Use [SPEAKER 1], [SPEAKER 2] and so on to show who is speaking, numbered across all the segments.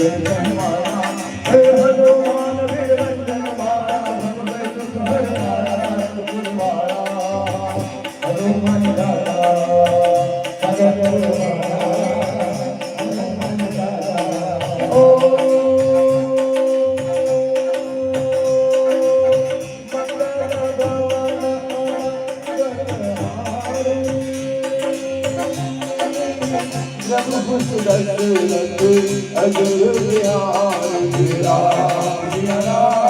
[SPEAKER 1] Thank you. I'm gonna be
[SPEAKER 2] a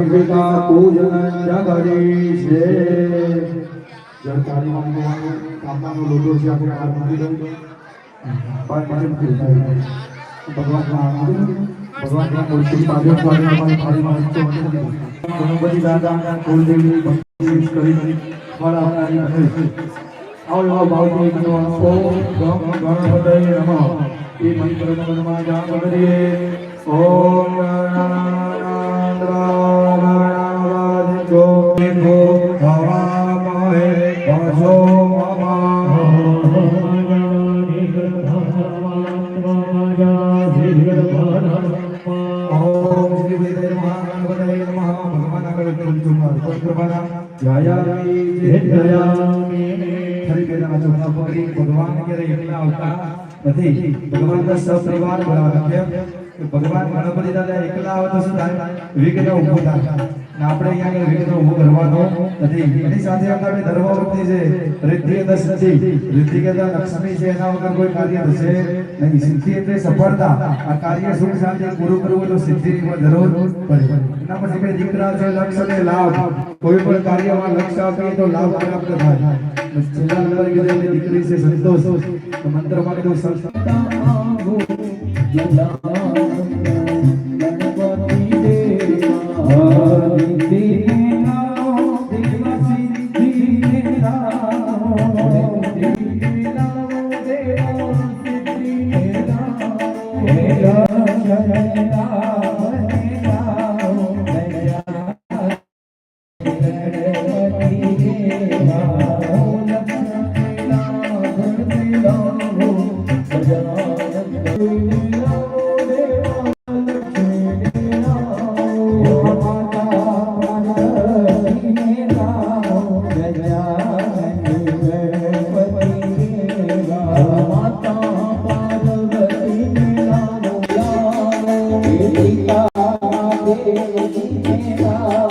[SPEAKER 2] Ambika પૂજન જગદીશે જળકારી મંગવાનું કામનાનો લોટો છે આપણે આ મૂકી દઉં બાર પાસે મૂકી દઉં. ભગવાનના ભગવાનના મૂર્તિ પાછળ પાડીને અમારી થાળીમાં મૂકતો હતો. ગણપતિ દાદા કુળદેવી ભક્તિ કરી ફળ આપનારી હશે. આવો એવા ભાવથી એક નો ઓમ ગમ ગણપતયે નમઃ એ મંત્ર મનમાં જાપ કરીએ ઓમ નથી. ભગવાન તો સપરિવાર બોલાવતા કે ભગવાન ગણપતિ દાદા એકલા આવે તો શું થાય વિઘ્ન ઊભું થાય. આપણે અહીંયા વિઘ્ન ઊભું કરવાનો નથી. એની સાથે આપણે ધર્મવૃત્તિ છે રિદ્ધિ અને સિદ્ધિ રિદ્ધિ કે લક્ષ્મી છે, એના વગર કોઈ કાર્ય થશે નહીં. સિદ્ધિ એટલે સફળતા. આ કાર્ય સુખ શાંતિ પૂરું કરવું તો સિદ્ધિની પણ જરૂર પડે. એના પછી બે દીકરા છે લક્ષ્ય અને લાભ. કોઈ પણ કાર્યમાં લક્ષ્ય આપીએ તો લાભ પ્રાપ્ત થાય. છેલ્લા નંબર દીકરી છે સંતોષ. તો મંત્રમાં કીધું સંતોષ
[SPEAKER 1] Oh
[SPEAKER 3] देता देवी देता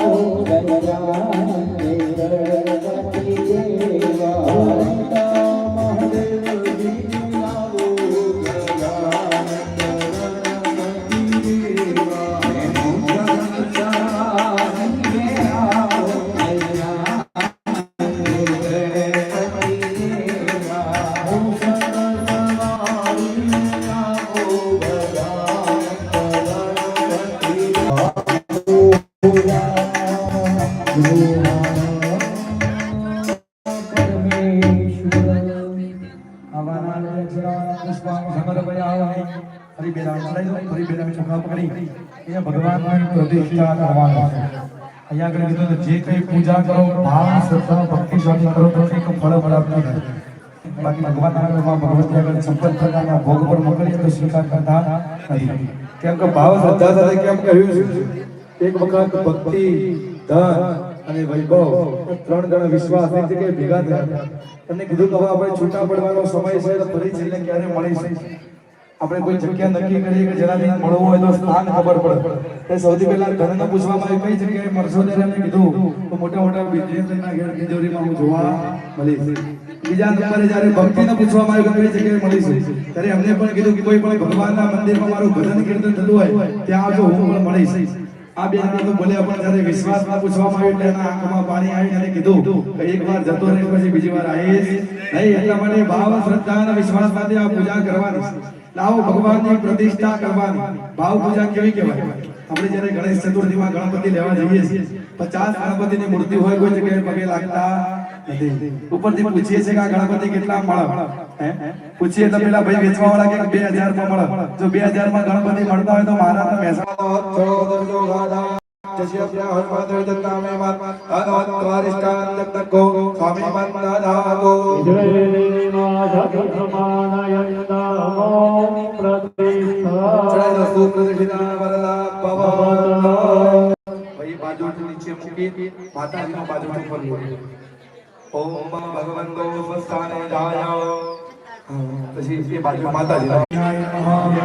[SPEAKER 3] આગળ કીધું જે કઈ પૂજા કરો, ભાવ, શ્રદ્ધા, ભક્તિ સાથે કરો તો એક ફળ પ્રાપ્ત થાય બાકી ભગવાન આગળમાં ભગવતી આગળ સંપન્ન પ્રકારના ભોગ પણ મોકલીએ તો સ્વીકાર કરતા નથી. કેમ કે ભાવ, શ્રદ્ધા સાથે કેમ કહ્યું એક વખત ભક્તિ, ધન અને વૈભવ ત્રણ ગણા વિશ્વાસ એક જગ્યાએ ભેગા થયા તમને કીધું કે હવે આપણે છૂટા પડવાનો સમય છે, તો ફરી છેલ્લે ક્યારે મળીશું? આપણે કોઈ જગ્યા નક્કી કરીએ કે જેનાથી મળવું હોય તો સ્થાન ખબર પડે. એ સૌથી પહેલા ધનને પૂછવામાં આવે, કઈ જગ્યાએ મળશો? ત્યારે એમને કીધું તો મોટા મોટા બિઝનેસમેનના ઘેર તિજોરીમાં હું જોવા મળીશ. બીજા નંબરે જ્યારે ભક્તિને પૂછવામાં આવ્યું કઈ જગ્યાએ મળીશું, ત્યારે એમને પણ કીધું કે કોઈ પણ ભગવાનના મંદિરમાં મારું ભજન કીર્તન થતું હોય, ત્યાં આવજો, હું પણ મળીશ. આ બે તો બોલ્યા વિશ્વાસમાં પૂછવામાં આવ્યું એટલે પાણી આવી કીધું કે એક વાર જતો રહે, પછી બીજી વાર આવીશ. નહીં, એટલા માટે ભાવ, શ્રદ્ધા અને આ પૂજા કરવાની. લાવો, ભગવાનની પ્રતિષ્ઠા કરવાની. ભાવ પૂજા કેવી કહેવાય? આપણે જ્યારે ગણેશ ચતુર્થીમાં ગણપતિ લેવા જઈએ છીએ, પચાસ ગણપતિની મૂર્તિ હોય કોઈ જગ્યાએ પગે લાગતા ઉપરથી પૂછીએ છીએ કે આ ગણપતિ કેટલા મળે? પૂછીએ તો પેલા ભાઈ વેચવા વાળા કે બે હજારમાં મળે? જો બે હજારમાં ગણપતિ મળતા હોય તો મારા તો મહેસાણા ભાઈ બાજુથી નીચે મૂકી માતાજીનો બાજુ ઉપર મૂકી ઓમ ભગવંતો સ્વસ્થાને જાય પછી એ બાજુ માતાજી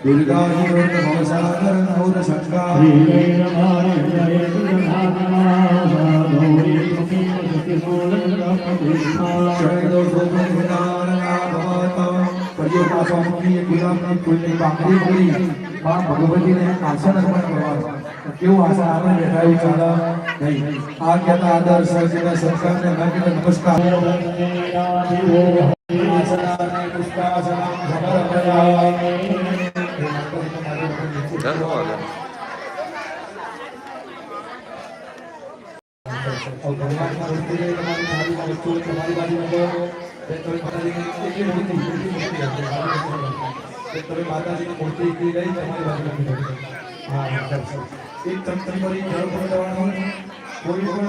[SPEAKER 3] દુર્ગા ભવસાગર નૌર શંકા પરિયોગા સ્વામી ગુલામની કુલની બાકરી કરી. માં ભગવતીને આસન અર્પણ કરવાનું કેવું આસન આપણે બેઠા ચાલે નહીં. આ કહેતા આદર સર્જને તમે માતાજીની મૂર્તિ, એકલી મૂર્તિ હશે, બાજુમાં મૂકો. તે તમે માતાજીની મૂર્તિ એકલી લઈ તમારી બાજુમાં મૂકો. હા, હા, બસ. એક ચમચી જળ પહોંચાડવાનું. કોઈ પણ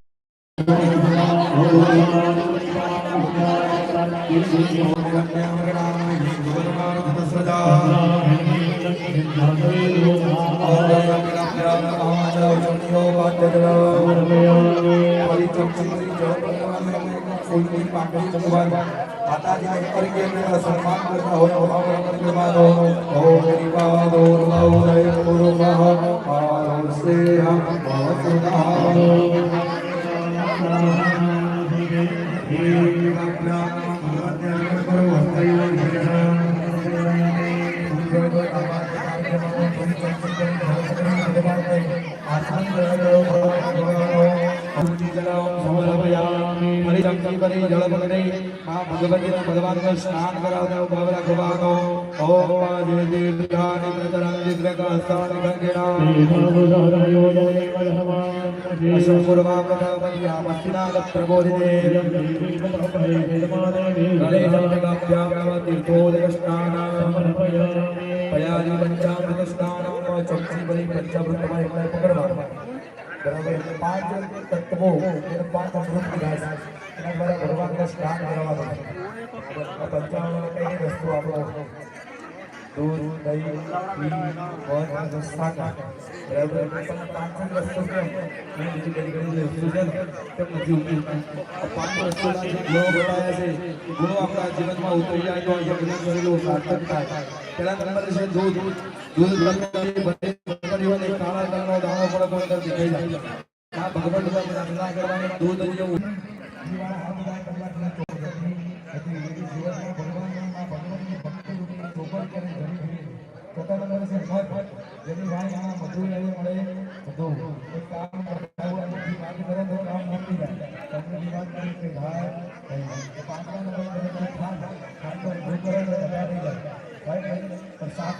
[SPEAKER 3] પૂજા અને ભક્તિ થાય. સૌથી પહેલા તમે હોતા હોય એવો ભાવ રાખીને રહેવાનો. સૌથી પહેલી ગણતરી સૌ સમર્પયામિ જળમાં ભગવતીના ભગવાનને સ્નાન કરાવતા બાબરા ગવાનો ઓમ વાજે દીર્ઘાની પ્રતરાંગી ગ્રહસ્થાની ગંગેના અશુભુર્વા પ્રજાપતિયા મસ્તિનાગ પ્રબોધિતે ગણેશનગાભ્યામ તીર્થોદય સ્નાન પયાજી પંચામૃત સ્નાન ચોક્ષી બધી પંચામૃતમાં પકડવા બરાબર? પાંચ તત્વો, એટલે પાંચ અમૃત વિલાસ એના દ્વારા ભગવાનને સ્નાન કરાવવા પડે આ પંચામૃત કઈ વસ્તુ આપણો દૂધ, દહીં, ઘી છે. છે. જીવનમાં ઉતરી જાય તો યજ્ઞ કરેલું સાર્થક થાય. પહેલા નંબર છે દૂધ. દૂધ બને બને પરિવારને કાળા રંગનો દાણો પડે તો અંદર દેખાઈ જાય આ ભગવાન બધા પ્રાર્થના કરવાની દૂધ જેવું જીવાના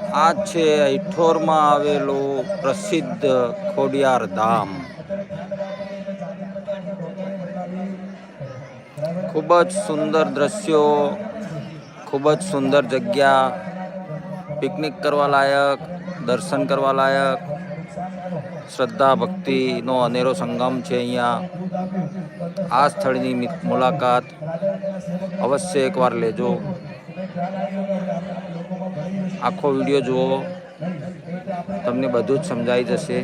[SPEAKER 3] આ છે
[SPEAKER 4] ઐઠોરમાં આવેલું પ્રસિદ્ધ ખોડિયાર ધામ. ખૂબ જ સુંદર દ્રશ્યો, ખૂબ જ સુંદર જગ્યા. પિકનિક કરવા લાયક, દર્શન કરવા લાયક. શ્રદ્ધા ભક્તિનો અનેરો સંગમ છે અહીંયા. આ સ્થળની મુલાકાત અવશ્ય એકવાર લેજો. આખો વીડિયો જુઓ. તમને બધું જ સમજાઈ જશે.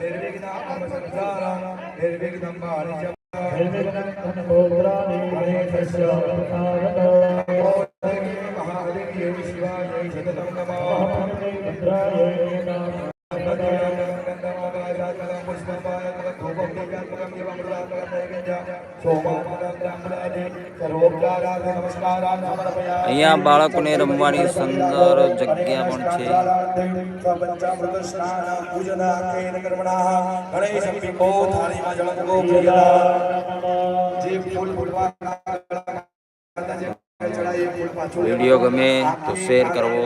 [SPEAKER 3] નિર્વિઘ્ન પહેલા
[SPEAKER 4] અહીંયા બાળકોને રમવાની સુંદર જગ્યા પણ છે. વીડિયો ગમે તો શેર કરવો.